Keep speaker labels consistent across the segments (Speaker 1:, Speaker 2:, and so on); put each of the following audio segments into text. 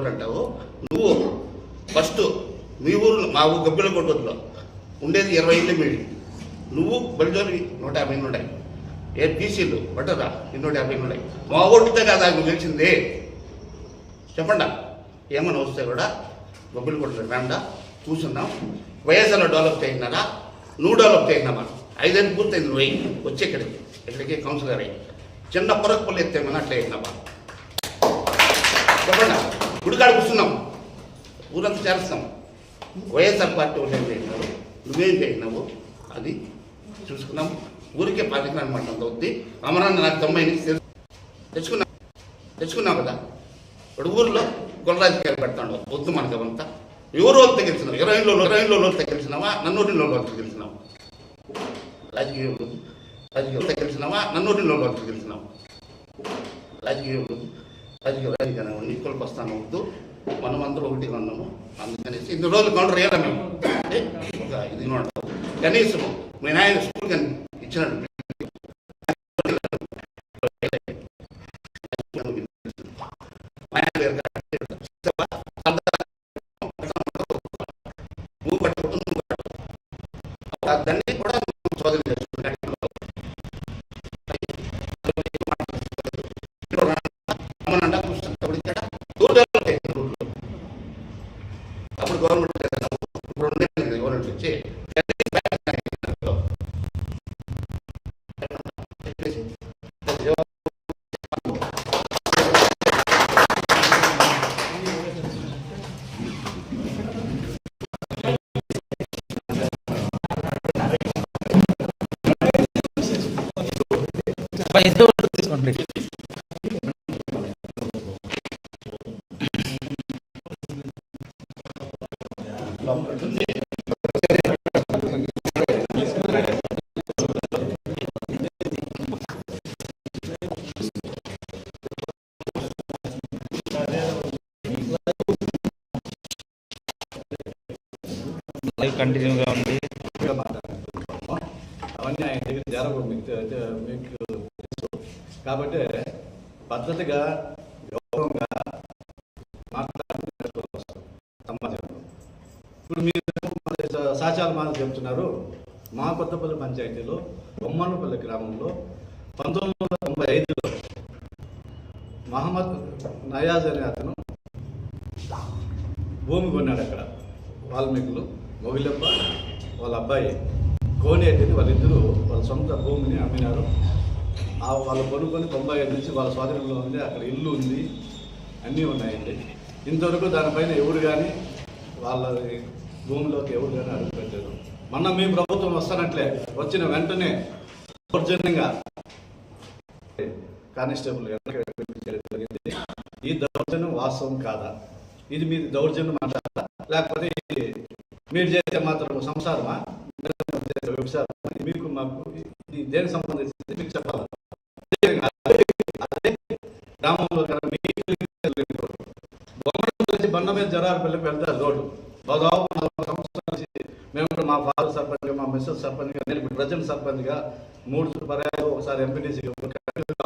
Speaker 1: అంటావు నువ్వు ఫస్ట్ మీ ఊరు మా ఊరు గబ్బిల కొట్టూరులో ఉండేది ఇరవై ఇళ్ళు మీడి. నువ్వు బలిజోరి నూట యాభై ఇల్లు ఉన్నాయి. ఏ టీసీలు పట్టదా నూట యాభై ఇల్లు ఉన్నాయి. మా ఓటుతో కాదా నువ్వు గెలిచింది చెప్పండా. ఏమన్నా వస్తే కూడా గబ్బిల కొట్టలు రాండా కూర్చున్నాం. వైఎస్ఆర్లో డెవలప్ చేయినారా? నువ్వు డెవలప్ చేయినామా ఐదేళ్ళు పూర్తయింది నువ్వు వెయ్యి వచ్చి ఇక్కడికి. ఇక్కడికి కౌన్సిలర్ అయ్యి. చిన్న పొరకు పళ్ళు ఎత్తేమన్నా అట్లా అయినామా చెప్పండి. గుడికాడ కూర్చున్నాం. ఊరంతా చేరుస్తాం. వైఎస్ఆర్ పార్టీ వాళ్ళు ఏం చేసినారు? నువ్వేం చేసినావు? అది చూసుకున్నాం. ఊరికే పాతికి అనమాట అవుద్ది వద్ది అమరాన్ని నాకు తొంభై నుంచి తెచ్చుకున్నా తెచ్చుకున్నాం కదా? ఇప్పుడు ఊర్లో కుల పెడతాడు. వద్దు మనకి అవంతా. ఎవరు వాళ్ళతో గెలిచినావు ఇరవైలో ఇరవైలో ఇరవై లో వాళ్ళతో గెలిచినావా? నన్నూటిలో వాళ్ళతో గెలిచినావు? రాజకీయంలో రాజకీయంతో గెలిచినావా? నన్నూటిలో రాజకీయ రాజకీయ ఎన్నికలకు వస్తాను వద్దు మనం అందరూ ఒకటి ఉన్నాము అందుకనేసి ఇన్ని రోజులు కౌంటర్ వేయాలి మేము. అంటే ఒక ఇది కనీసం మీ నాయన స్కూల్ కానీ ఇచ్చినట్టు
Speaker 2: లైవ్ కంటిన్యూగా ఉంది.
Speaker 3: అవన్నీ ఆయన దగ్గర జరగవు మీకు మీకు తెలుసు. కాబట్టి పద్ధతిగా గౌరవంగా మాట్లాడుతున్నారు సమాజంలో ఇప్పుడు మీరు మరి స- మాటలు చెప్తున్నారు. మా కొత్తపల్లి పంచాయతీలో బొమ్మన్నపల్లి గ్రామంలో పంతొమ్మిది వందల తొంభై ఐదులో మహమ్మద్ నయాజ్ అనే అతను భూమి కొన్నాడు అక్కడ వాల్మీకులు. మొగిలప్ప వాళ్ళ అబ్బాయి కోనేటిని వాళ్ళిద్దరూ వాళ్ళ సొంత భూమిని అమ్మినారు. ఆ వాళ్ళు కొనుక్కొని తొంభై ఐదు నుంచి వాళ్ళ స్వాధీనంలో ఉంది అక్కడ ఇల్లు ఉంది అన్నీ ఉన్నాయండి. ఇంతవరకు దానిపైన ఎవరు కానీ వాళ్ళ భూమిలోకి ఎవరు కానీ అడుగు పెట్టారు మొన్న మీ ప్రభుత్వం వస్తానట్లే వచ్చిన వెంటనే దౌర్జన్యంగా కానిస్టేబుల్ జరిగింది. ఈ దౌర్జన్యం వాస్తవం కాదా? ఇది మీది దౌర్జన్యం అంటారా? లేకపోతే ఇది మీరు చేస్తే మాత్రం సంసారమా? మీరు చేసే మీకు మాకు దేనికి సంబంధించింది మీకు చెప్పాలి? గ్రామంలో బొమ్మల బండ మీద జరారు పిల్లకి వెళ్తారు రోడ్డు. దాదాపు నలభై సంవత్సరాల నుంచి మేము మా ఫాదర్ సర్పంచ్ మా మిస్సెస్ సర్పంచ్గా నేను ఇప్పుడు ప్రజెంట్ సర్పంచ్గా మూడు పర్యాలు ఒకసారి ఎంపీటీసీగా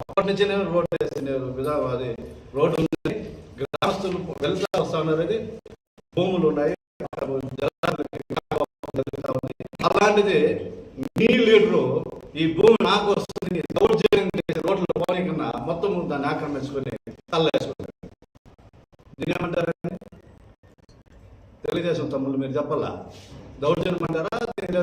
Speaker 3: అప్పటి నుంచి నేను రోడ్డు వేసి విధానం అది రోడ్డు ఉంది గ్రామస్తులు వెళ్తా వస్తా ఉన్నారు అది భూములు ఉన్నాయి జలాలు జరుగుతా ఉంది. అలాంటిది మీ లీడరు ఈ భూమి నాకు వస్తుంది. దౌర్జన్యం చేసి రోడ్లు పోనీకన్నా మొత్తం దాన్ని ఆక్రమించుకొని తల్లేసుకున్నాడు దీనేమంటారండి తెలుగుదేశం తమ్ముళ్ళు మీరు చెప్పాలా? దౌర్జన్యం అంటారా? దీని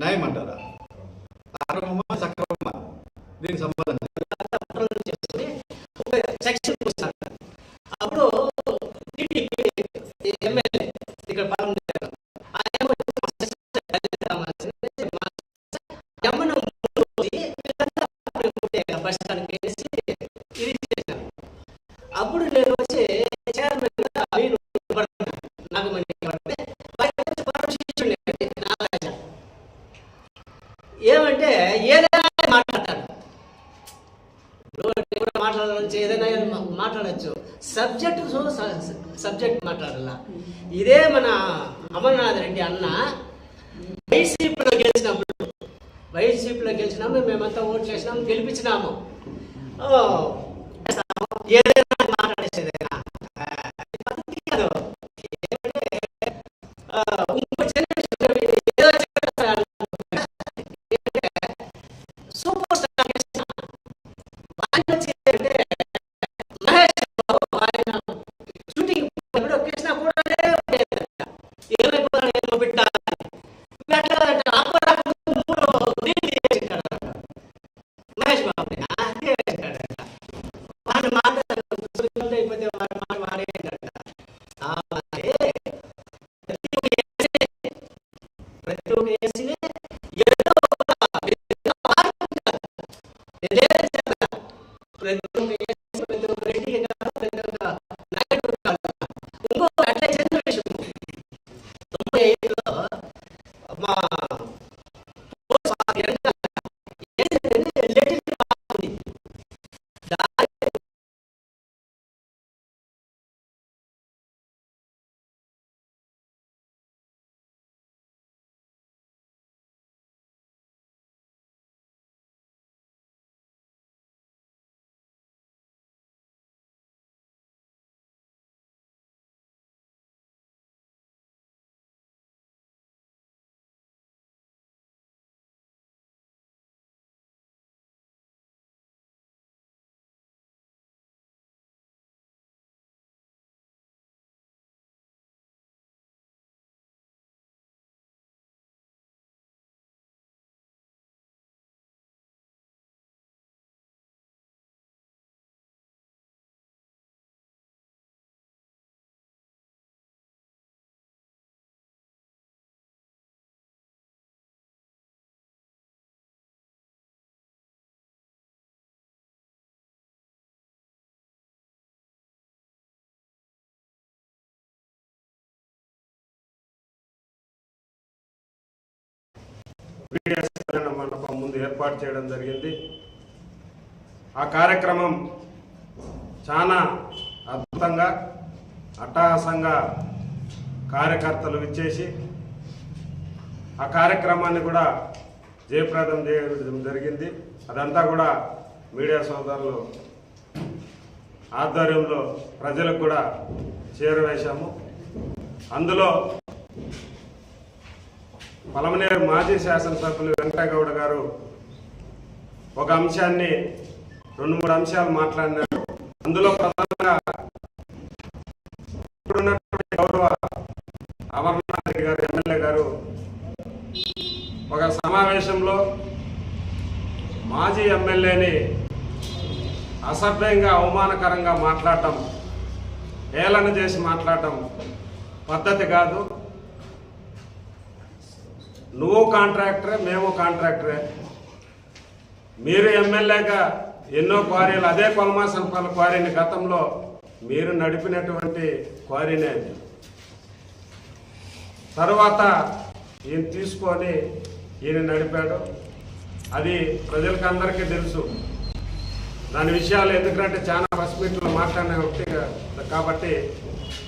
Speaker 3: న్యాయం అంటారా?
Speaker 4: మాట్లాడాల ఇదే మన అమర్నాథ్ రెడ్డి అన్న వైసీపీలో గెలిచినప్పుడు వైసీపీలో గెలిచినాము మేమంతా ఓట్లు చేసినాము గెలిపించినాము.
Speaker 5: పీడిఎస్ మండపం ముందు ఏర్పాటు చేయడం జరిగింది. ఆ కార్యక్రమం చాలా అద్భుతంగా అట్టహాసంగా కార్యకర్తలు ఇచ్చేసి ఆ కార్యక్రమాన్ని కూడా జయప్రదం చేయడం జరిగింది. అదంతా కూడా మీడియా సోదరులు ఆధ్వర్యంలో ప్రజలకు కూడా చేరవేశాము. అందులో పలమనేరు మాజీ శాసనసభ్యులు వెంకటగౌడ గారు ఒక అంశాన్ని రెండు మూడు అంశాలు మాట్లాడినారు. అందులో ప్రధానంగా ఇప్పుడున్నటువంటి గౌరవ అమర్నాథ్ రెడ్డి గారు ఎమ్మెల్యే గారు ఒక సమావేశంలో మాజీ ఎమ్మెల్యేని అసభ్యంగా అవమానకరంగా మాట్లాడటం ఏలన చేసి మాట్లాడటం పద్ధతి కాదు. నువ్వు కాంట్రాక్టరే మేము కాంట్రాక్టరే. మీరు ఎమ్మెల్యేగా ఎన్నో క్వారీలు అదే కొలమాసనపల్లి క్వారీని గతంలో మీరు నడిపినటువంటి క్వారీనే అది. తర్వాత ఈయన తీసుకొని ఈయన నడిపాడు. అది ప్రజలకు అందరికీ తెలుసు. దాని విషయాలు ఎందుకంటే చాలా ప్రెస్ మీట్లో మాట్లాడిన వ్యక్తి కాబట్టి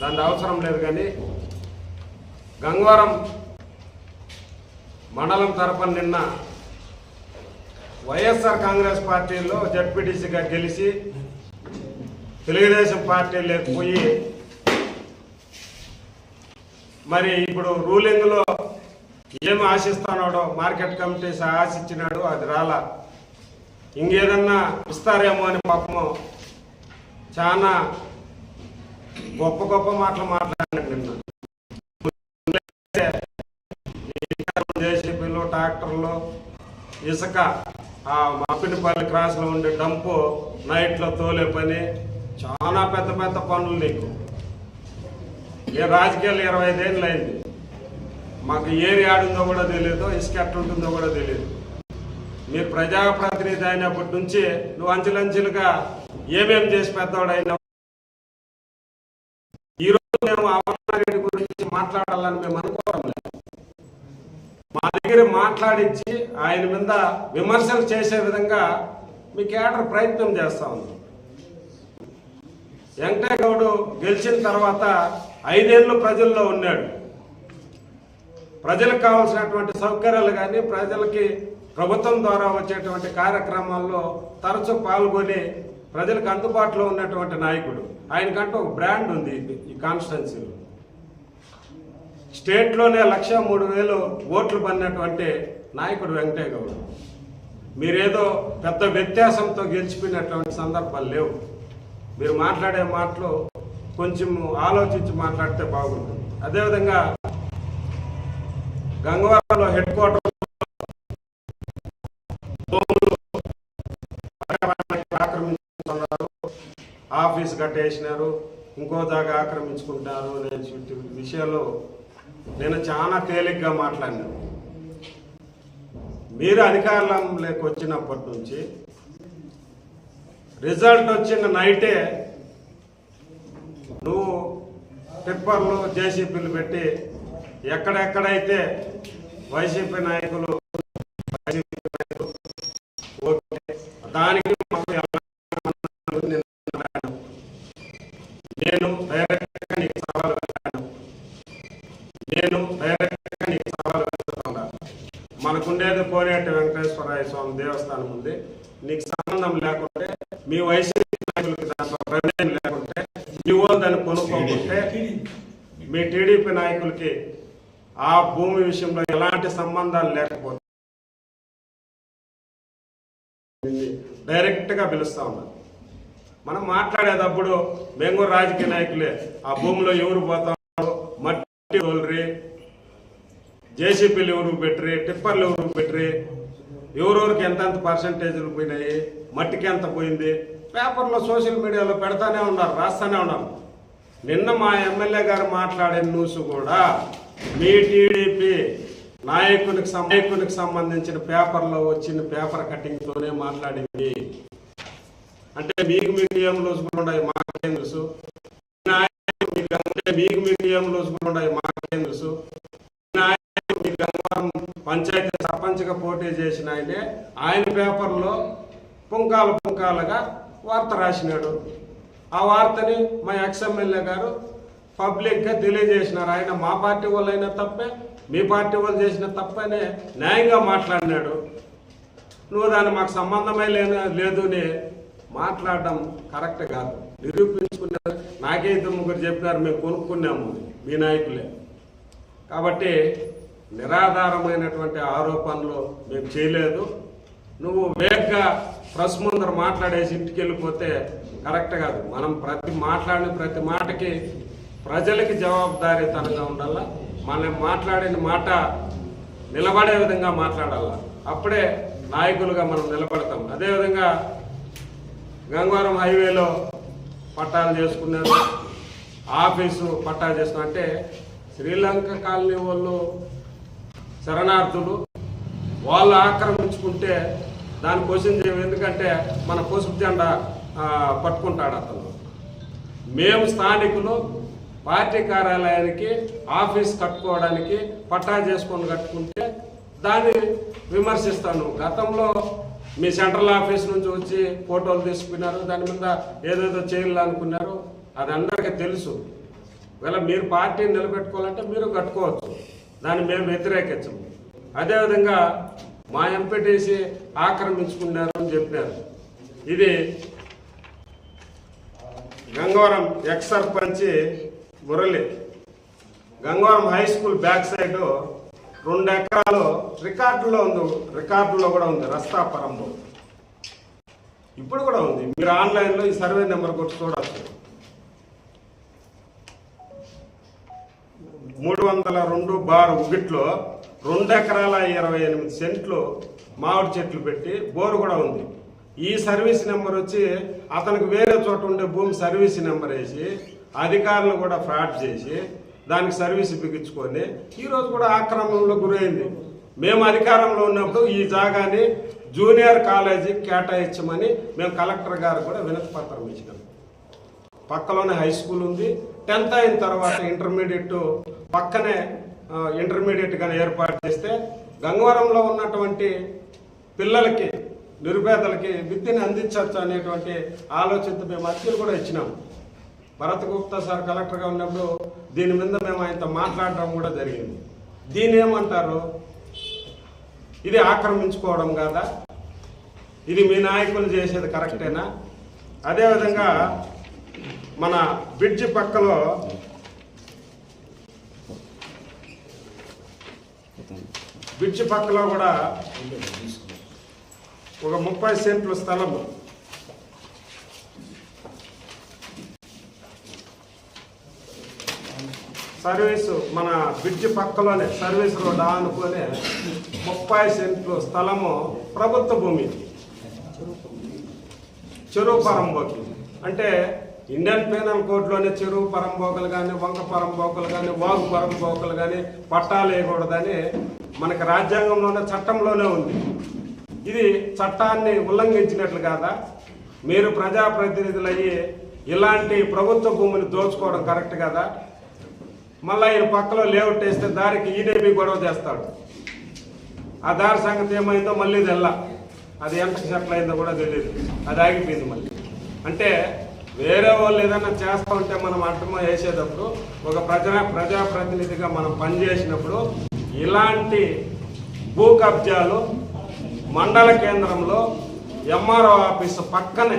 Speaker 5: దాని అవసరం లేదు కానీ గంగవరం మండలం తరపున నిన్న వైఎస్ఆర్ కాంగ్రెస్ పార్టీలో జడ్పీటీసీగా గెలిచి తెలుగుదేశం పార్టీ లేకపోయి మరి ఇప్పుడు రూలింగ్లో ఏం ఆశిస్తున్నాడో మార్కెట్ కమిటీ ఆశించినాడు అది రాలా. ఇంకేదన్నా ఇస్తారేమో అని పాపము చాలా గొప్ప గొప్ప మాటలు మాట్లాడినాడు నిన్న. ఇసుక ఆ మాపినపల్లి క్రాస్లో ఉండే డంపు నైట్లో తోలే పని చాలా పెద్ద పెద్ద పనులు నీకు. ఏ రాజకీయాలు ఇరవై ఐదేళ్ళు అయింది. మాకు ఏరి ఆడుందో కూడా తెలియదు ఇసుక ఎట్లుంటుందో కూడా తెలియదు మీరు ప్రజాప్రతినిధి అయినప్పటి నుంచి నువ్వు అంచెలంచెలుగా ఏమేం చేసి పెద్దవాడైనా ఈరోజు మేము అమర్నారెడ్డి గురించి మాట్లాడాలని మేము అనుకోవడం లేదు. మా దగ్గర మాట్లాడించి ఆయన మీద విమర్శలు చేసే విధంగా మీ కేడర్ ప్రయత్నం చేస్తా ఉంది. వెంకయ్య గౌడు గెలిచిన తర్వాత ఐదేళ్ళు ప్రజల్లో ఉన్నాడు. ప్రజలకు కావాల్సినటువంటి సౌకర్యాలు కానీ ప్రజలకి ప్రభుత్వం ద్వారా వచ్చేటువంటి కార్యక్రమాల్లో తరచూ పాల్గొని ప్రజలకు అందుబాటులో ఉన్నటువంటి నాయకుడు. ఆయనకంటూ ఒక బ్రాండ్ ఉంది ఈ- ఈ కాన్స్టిట్యున్సీలో స్టేట్లోనే లక్ష మూడు వేలు ఓట్లు పడినటువంటి నాయకుడు వెంకటయ్య గౌడ్. మీరేదో పెద్ద వ్యత్యాసంతో గెలిచిపోయినటువంటి సందర్భాలు లేవు. మీరు మాట్లాడే మాటలు కొంచెం ఆలోచించి మాట్లాడితే బాగుంటుంది. అదేవిధంగా గంగవరంలో హెడ్ క్వార్టర్ ఆక్రమించుకున్నారు ఆఫీస్ కట్టేసినారు ఇంకో దాకా ఆక్రమించుకుంటారు అనే విషయాలు నేను చాలా తేలిగ్గా మాట్లాడినా. మీరు అధికారంలోకి వచ్చినప్పటి నుంచి రిజల్ట్ వచ్చిన నైటే నువ్వు టిప్పర్లు జేసీపీలు పెట్టి ఎక్కడెక్కడైతే వైసీపీ నాయకులు నాయకులు దానికి మాకు ఎలా నేను అన్నాను. నేను డైరెక్ట్గా నీకు సవాల్ పెట్టాను నేను డైరెక్ట్గా నీకు సవాల్ పెడుతున్నా మనకుండేది కోనేటి వెంకటేశ్వరరాయ స్వామి ముందే నీకు సంబంధం లేకుంటే మీ వైసీపీ నాయకులకి దాంట్లో ప్రమేయం లేకుంటే నువ్వు దాన్ని కొనుక్కోకుంటే మీ టీడీపీ నాయకులకి ఆ భూమి విషయంలో ఎలాంటి సంబంధాలు లేకపోతే డైరెక్ట్గా పిలుస్తా ఉన్నారు. మనం మాట్లాడేటప్పుడు మేము కూడా రాజకీయ నాయకులే ఆ భూమిలో ఎవరు పోతారు మట్టి జేసీపీలు ఎవరు పెట్టరి టిప్పర్లు ఎవరు పెట్టరి ఎవరెవరికి ఎంతెంత పర్సంటేజ్లు పోయినాయి మట్టికి ఎంత పోయింది పేపర్లో సోషల్ మీడియాలో పెడతానే ఉన్నారు రాస్తానే ఉన్నారు. నిన్న మా ఎమ్మెల్యే గారు మాట్లాడిన న్యూస్ కూడా మీ టీడీపీ నాయకునికి నాయకునికి సంబంధించిన పేపర్లో వచ్చిన పేపర్ కటింగ్తోనే మాట్లాడింది. అంటే మీకు మీకు ఏం లూసుకుని మాకేం తెలుసు? మీకు అంటే మీకు ఏం లూసుకుని మాకేం తెలుసు? పంచాయతీ సర్పంచ్గా పోటీ చేసిన ఆయనే ఆయన పేపర్లో పుంకాలు పుంకాలుగా వార్త రాసినాడు. ఆ వార్తని మా ఎక్స్ఎమ్మెల్యే గారు పబ్లిక్గా తెలియజేసినారు. ఆయన మా పార్టీ వాళ్ళైనా తప్పే మీ పార్టీ వాళ్ళు చేసిన తప్పనే న్యాయంగా మాట్లాడినాడు. నువ్వు దాన్ని మాకు సంబంధమే లేని లేదు మాట్లాడడం కరెక్ట్ కాదు. నిరూపించుకున్నారు నాకే ఇద్దరు ముగ్గురు చెప్పినారు మేము కొనుక్కున్నాము మీ నాయకులే. కాబట్టి నిరాధారమైనటువంటి ఆరోపణలు మేము చేయలేదు. నువ్వు వేగ్గా ప్రెస్ ముందర మాట్లాడేసి ఇంటికి వెళ్ళిపోతే కరెక్ట్ కాదు. మనం ప్రతి మాట్లాడిన ప్రతి మాటకి ప్రజలకి జవాబుదారీతనంగా ఉండాలా? మనం మాట్లాడిన మాట నిలబడే విధంగా మాట్లాడాలా? అప్పుడే నాయకులుగా మనం నిలబడతాం. అదేవిధంగా గంగవరం హైవేలో పట్టాలు చేసుకున్నారు. ఆఫీసు పట్టాలు చేసుకున్నారు. అంటే శ్రీలంక కాలనీ వాళ్ళు శరణార్థులు వాళ్ళు ఆక్రమించుకుంటే దాని క్వశ్చన్ చేయం ఎందుకంటే మన పసుపు జెండా పట్టుకుంటాడు అతను. మేము స్థానికులు పార్టీ కార్యాలయానికి ఆఫీస్ కట్టుకోవడానికి పట్టా చేసుకొని కట్టుకుంటే దాన్ని విమర్శిస్తాను. గతంలో మీ సెంట్రల్ ఆఫీస్ నుంచి వచ్చి ఫోటోలు తీసుకున్నారు. దాని మీద ఏదేదో చేయాలనుకున్నారు అది అందరికీ తెలుసు. ఒకవేళ మీరు పార్టీని నిలబెట్టుకోవాలంటే మీరు కట్టుకోవచ్చు. దాన్ని మేము వ్యతిరేకించము. అదేవిధంగా మా ఎంపీటీసీ ఆక్రమించుకున్నారు అని చెప్పినారు. ఇది Gangavaram ex sarpanch Murali. Gangavaram high school back side రెండు ఎకరాలు రికార్డులో ఉంది రికార్డులో కూడా ఉంది రస్తాపురంలో ఇప్పుడు కూడా ఉంది. మీరు ఆన్లైన్లో ఈ సర్వే నెంబర్ కొట్టి చూడవచ్చు మూడు వందల రెండు బార్ ఉగిట్లో రెండు ఎకరాల ఇరవై ఎనిమిది సెంట్లు మామిడి చెట్లు పెట్టి బోరు కూడా ఉంది. ఈ సర్వీస్ నెంబర్ వచ్చి అతనికి వేరే చోట ఉండే భూమి సర్వీస్ నెంబర్ వేసి అధికారులు కూడా ఫ్రాడ్ చేసి దానికి సర్వీస్ బిగించుకొని ఈరోజు కూడా ఆక్రమణలో గురైంది. మేము అధికారంలో ఉన్నప్పుడు ఈ జాగాని జూనియర్ కాలేజీకి కేటాయించమని మేము కలెక్టర్ గారు కూడా వినతి పత్రం ఇచ్చినాం. పక్కలోనే హై స్కూల్ ఉంది. టెన్త్ అయిన తర్వాత ఇంటర్మీడియట్ పక్కనే ఇంటర్మీడియట్గా ఇంటర్మీడియట్ ఏర్పాటు చేస్తే గంగవరంలో ఉన్నటువంటి పిల్లలకి నిరుపేదలకి విద్యను అందించవచ్చు అనేటువంటి ఆలోచనతో మేము అర్జీలు కూడా ఇచ్చినాం. భరత్ గుప్తా సార్ కలెక్టర్గా ఉన్నప్పుడు దీని మీద మేము ఆయనతో మాట్లాడడం కూడా జరిగింది. దీని ఏమంటారు? ఇది ఆక్రమించుకోవడం కాదా? ఇది మీ నాయకులు చేసేది కరెక్టేనా అదేవిధంగా మన బ్రిడ్జి పక్కలో బ్రిడ్జి పక్కలో కూడా ఒక ముప్పై సెంట్ల స్థలము. సర్వీసు మన బ్రిడ్జి పక్కలోనే సర్వీస్ రోడ్ అనుకునే ముప్పై సెంట్లు స్థలము ప్రభుత్వ భూమి. చెరువు పరంబోకి. అంటే ఇండియన్ పీనల్ కోడ్లోనే చెరువు పరంబోకలు కానీ వంక పరంబోకలు కానీ వాగు పరంబోకలు కానీ పట్టాలు వేయకూడదని మనకి రాజ్యాంగంలోనే చట్టంలోనే ఉంది. ఇది చట్టాన్ని ఉల్లంఘించినట్లు కాదా? మీరు ప్రజాప్రతినిధులు అయ్యి ఇలాంటి ప్రభుత్వ భూమిని దోచుకోవడం కరెక్ట్ కదా? మళ్ళీ ఈయన పక్కలో లేఅవుట్ వేస్తే దారికి ఈడేపీ గొడవ చేస్తాడు. ఆ దారి సంగతి ఏమైందో మళ్ళీ తెల్ల. అది ఎంత సెటిల్ అయిందో కూడా తెలియదు అది ఆగిపోయింది మళ్ళీ. అంటే వేరే వాళ్ళు ఏదైనా చేస్తూ ఉంటే మనం అడ్డం వేసేటప్పుడు ఒక ప్రజా ప్రజాప్రతినిధిగా మనం పనిచేసినప్పుడు ఇలాంటి భూ కబ్జాలు మండల కేంద్రంలో ఎంఆర్ఓ ఆఫీస్ పక్కనే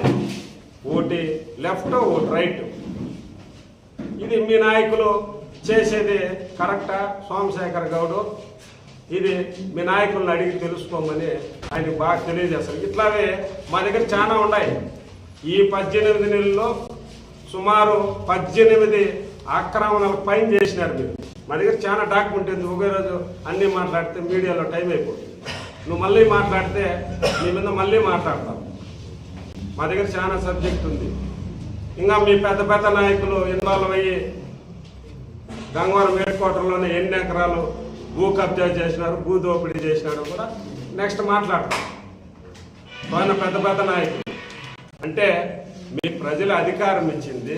Speaker 5: ఒకటి లెఫ్ట్ ఒకటి రైట్. ఇది మీ నాయకులు చేసేది కరెక్టా? సోమశేఖర్ గౌడు ఇది మీ నాయకులను అడిగి తెలుసుకోమని ఆయనకి బాగా తెలియజేస్తారు ఇట్లాగే మా దగ్గర చాలా ఉన్నాయి. ఈ పద్దెనిమిది నెలల్లో సుమారు పద్దెనిమిది ఆక్రమణలు పైన చేసినారు మీరు. మా దగ్గర చాలా డాక్యుమెంట్ ఉంది ఒకే రోజు అన్నీ మాట్లాడితే మీడియాలో టైం అయిపోతుంది. నువ్వు మళ్ళీ మాట్లాడితే నీ మీద మళ్ళీ మాట్లాడతావు. మా దగ్గర చాలా సబ్జెక్ట్ ఉంది. ఇంకా మీ పెద్ద పెద్ద నాయకులు ఇన్వాల్వ్ అయ్యి గంగవరం హెడ్ ఎన్ని ఎకరాలు భూ కబ్జా చేసినారు భూ దోపిడీ చేసినారు కూడా నెక్స్ట్ మాట్లాడతాం. ఆయన పెద్ద పెద్ద నాయకులు. అంటే మీ ప్రజల అధికారం ఇచ్చింది.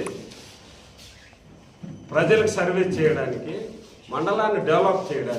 Speaker 5: ప్రజలకు సర్వీస్ చేయడానికి మండలాన్ని డెవలప్ చేయడానికి.